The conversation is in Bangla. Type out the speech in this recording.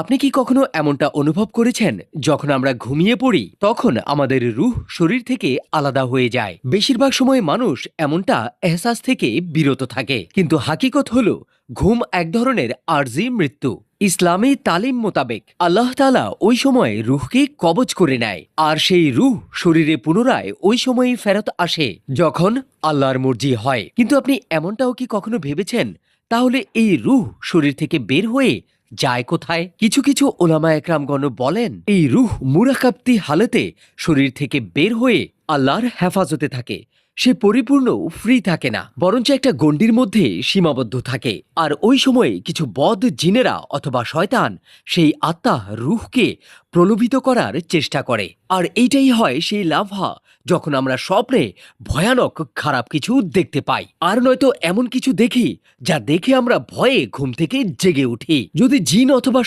আপনি কি কখনো এমনটা অনুভব করেছেন? যখন আমরা ঘুমিয়ে পড়ি, তখন আমাদের রুহ শরীর থেকে আলাদা হয়ে যায়। বেশিরভাগ সময় মানুষ এমনটা এহসাস থেকে বিরত থাকে। কিন্তু হাকিকত হল, ঘুম এক ধরনের আরজি মৃত্যু। ইসলামী তালিম মোতাবেক, আল্লাহ তালা ওই সময় রুহকে কবজ করে নেয়। আর সেই রুহ শরীরে পুনরায় ওই সময়ই ফেরত আসে, যখন আল্লাহর মর্জি হয়। কিন্তু আপনি এমনটাও কি কখনো ভেবেছেন? তাহলে এই রুহ শরীর থেকে বের হয়ে যায় কোথায়? কিছু কিছু ওলামা একরামগণ বলেন, এই রুহ মুরাকাপ্তি হালতে শরীর থেকে বের হয়ে আল্লাহর হেফাজতে থাকে। সে পরিপূর্ণ ফ্রি থাকে না। বরঞ্চ একটা গণ্ডির মধ্যে সীমাবদ্ধ থাকে। আর ওই সময়ে কিছু বদ জিনেরা অথবা শয়তান সেই আত্মা, রুহকে প্রলোভিত করার চেষ্টা করে। আর এইটাই হয় সেই লাভা, যখন আমরা স্বপ্নে ভয়ানক খারাপ কিছু দেখতে পাই। আর নয়তো এমন কিছু দেখি, যা দেখে আমরা ভয়ে ঘুম থেকে জেগে উঠি। যদি জিন অথবা